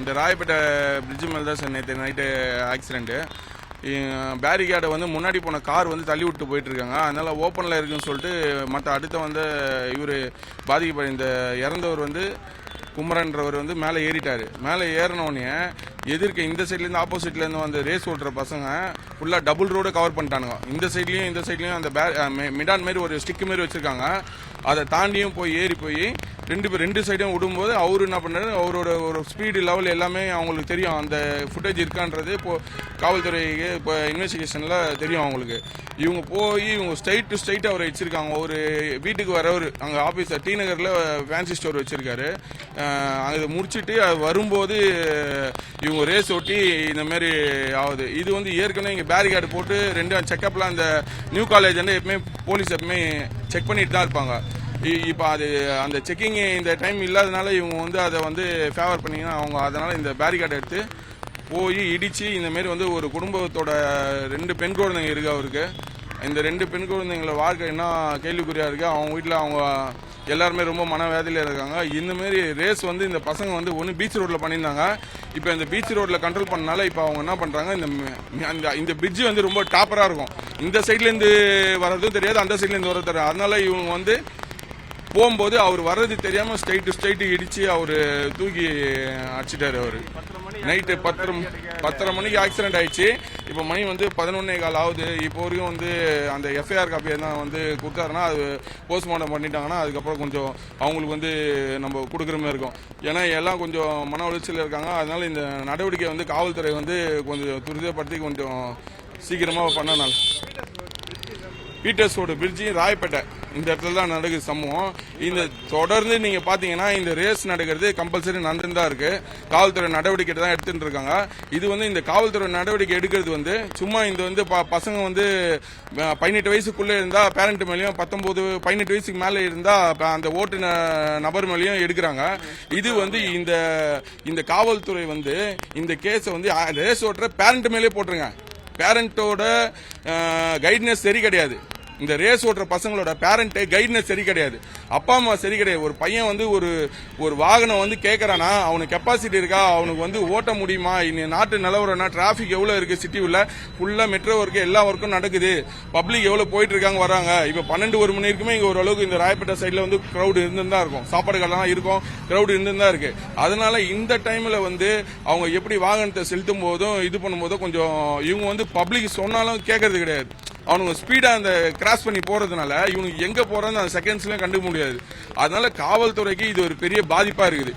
இந்த ராயப்பேட்டை பிரிட்ஜு மேலே தான் சார் நேற்று நைட்டு ஆக்சிடென்ட்டு பேரிகேடை வந்து முன்னாடி போன கார் வந்து தள்ளி விட்டு போயிட்டுருக்காங்க. அதனால் ஓப்பனில் இருக்குன்னு சொல்லிட்டு மற்ற அடுத்த வந்து இவர் பாதிக்கப்பட்ட இந்த இறந்தவர் வந்து குமரன்றவர் வந்து மேலே ஏறிட்டார். மேலே ஏறினோடனே எதிர்க்க இந்த சைட்லேருந்து ஆப்போசிட்லேருந்து வந்து ரேஸ் ஓட்டுற பசங்க ஃபுல்லாக டபுள் ரோடு கவர் பண்ணிட்டானுங்க. இந்த சைட்லேயும் இந்த சைட்லேயும் அந்த பே மிடான் மாதிரி ஒரு ஸ்டிக்கு மாதிரி வச்சுருக்காங்க. அதை தாண்டியும் போய் ஏறி போய் ரெண்டு பேர் ரெண்டு சைடும் விடும்போது அவர் என்ன பண்ணாரு? அவரோட ஒரு ஸ்பீடு லெவல் எல்லாமே அவங்களுக்கு தெரியும். அந்த ஃபுட்டேஜ் இருக்கான்றது இப்போ காவல்துறைக்கு இப்போ இன்வெஸ்டிகேஷனில் தெரியும் அவங்களுக்கு. இவங்க போய் இவங்க ஸ்ட்ரைட் டு ஸ்ட்ரைட் அவரை வச்சிருக்காங்க. ஒரு வீட்டுக்கு வரவர் அங்கே ஆஃபீஸர் டி நகரில் ஃபேன்சி ஸ்டோர் வச்சுருக்காரு. அதை முடிச்சுட்டு அது வரும்போது இவங்க ரேஸ் ஒட்டி இந்த மாதிரி ஆகுது. இது வந்து ஏற்கனவே இங்கே பேரிகார்டு போட்டு ரெண்டு செக்கப்லாம் அந்த நியூ காலேஜ் வந்து எப்பவுமே போலீஸ் எப்பவுமே செக் பண்ணிட்டு தான் இருப்பாங்க. இப்போ அது அந்த செக்கிங் இந்த டைம் இல்லாதனால இவங்க வந்து அதை வந்து ஃபேவர் பண்ணிங்கன்னா அவங்க அதனால் இந்த பேரிகார்டு எடுத்து போய் இடித்து இந்தமாரி வந்து ஒரு குடும்பத்தோட ரெண்டு பெண் குழந்தைங்க இருக்குது அவருக்கு. இந்த ரெண்டு பெண் குழந்தைங்கள வாழ்க்கை என்ன கேள்விக்குறியாக இருக்குது அவங்க வீட்டில் அவங்க எல்லாருமே ரொம்ப மனவேதையில் இருக்காங்க. இந்த மாதிரி ரேஸ் வந்து இந்த பசங்க வந்து ஒன்று பீச் ரோட்டில் பண்ணியிருந்தாங்க. இப்போ இந்த பீச் ரோட்டில் கண்ட்ரோல் பண்ணனால இப்போ அவங்க என்ன பண்ணுறாங்க இந்த இந்த பிரிட்ஜ் வந்து ரொம்ப டாப்பராக இருக்கும். இந்த சைட்லேருந்து வர்றதும் தெரியாது அந்த சைட்லேருந்து வர்றது தெரியாது. அதனால இவங்க வந்து போகும்போது அவர் வர்றது தெரியாமல் ஸ்ட்ரைட்டு ஸ்ட்ரைட்டு இடித்து அவர் தூக்கி அடிச்சிட்டாரு அவர். நைட்டு பத்தரை பத்தரை மணிக்கு ஆக்சிடென்ட் ஆயிடுச்சு. இப்போ மணி வந்து பதினொன்னே கால் ஆகுது இப்போ வரைக்கும் வந்து அந்த எஃப்ஐஆர் காப்பியை தான் வந்து கொடுத்தாருன்னா அது போஸ்ட்மார்ட்டம் பண்ணிட்டாங்கன்னா அதுக்கப்புறம் கொஞ்சம் அவங்களுக்கு வந்து நம்ம கொடுக்குற மாதிரி இருக்கும் ஏன்னா எல்லாம் கொஞ்சம் மன உளைச்சல் இருக்காங்க அதனால இந்த நடவடிக்கை வந்து காவல்துறை வந்து கொஞ்சம் துரிதப்படுத்தி கொஞ்சம் சீக்கிரமாக பண்ணனால பீட்டர்ஸோட பிரிட்ஜி ராயப்பேட்டை இந்த இடத்துல தான் நடக்குது சம்பவம். இந்த தொடர்ந்து நீங்க பாத்தீங்கன்னா இந்த ரேஸ் நடக்கிறது கம்பல்சரி நடந்துன்னு தான் இருக்கு. காவல்துறை நடவடிக்கை தான் எடுத்துட்டு இருக்காங்க இது வந்து இந்த காவல்துறை நடவடிக்கை எடுக்கிறது வந்து சும்மா இந்த வந்து ப- பசங்க வந்து பதினெட்டு வயசுக்குள்ளே இருந்தா பேரண்ட் மேலேயும் பத்தொன்பது பதினெட்டு வயசுக்கு மேலே இருந்தா அந்த ஓட்டு நபர் மேலேயும் எடுக்கிறாங்க. இது வந்து இந்த இந்த காவல்துறை வந்து இந்த கேஸை வந்து ரேஸ் ஓட்டுற பேரண்ட் மேலே போட்டுருங்க பேரண்டோட கைட்னஸ் சரி கிடையாது. இந்த ரேஸ் ஓட்டுற பசங்களோட பேரண்ட்டு கைட்னஸ் சரி கிடையாது. அப்பா அம்மா சரி கிடையாது. ஒரு பையன் வந்து ஒரு ஒரு வாகனம் வந்து கேட்கறானா அவனுக்கு கெப்பாசிட்டி இருக்கா? அவனுக்கு வந்து ஓட்ட முடியுமா? இனி நாட்டு நிலவரம்னா டிராஃபிக் எவ்வளோ இருக்கு சிட்டி உள்ள? ஃபுல்லாக மெட்ரோ ஒர்க்கு எல்லா ஒர்க்கும் நடக்குது. பப்ளிக் எவ்வளோ போயிட்டு இருக்காங்க வராங்க? இப்போ பன்னெண்டு ஒரு மணி வரைக்குமே இங்கே ஓரளவுக்கு இந்த ராயப்பேட்டை சைடில் வந்து க்ரௌடு இருந்துதான் இருக்கும். சாப்பாடு கடைலாம் இருக்கும் க்ரௌடு இருந்துதான் இருக்கு. அதனால இந்த டைமில் வந்து அவங்க எப்படி வாகனத்தை செலுத்தும் போதும் இது பண்ணும்போதும் கொஞ்சம் இவங்க வந்து பப்ளிக் சொன்னாலும் கேட்கறது கிடையாது. அவனுங்க ஸ்பீடாக அந்த கிராஸ் பண்ணி போகிறதுனால இவனுக்கு எங்கே போறன்னு அந்த செகண்ட்ஸ்லாம் கண்டுக்க முடியாது. அதனால காவல்துறைக்கு இது ஒரு பெரிய பாதிப்பாக இருக்குது.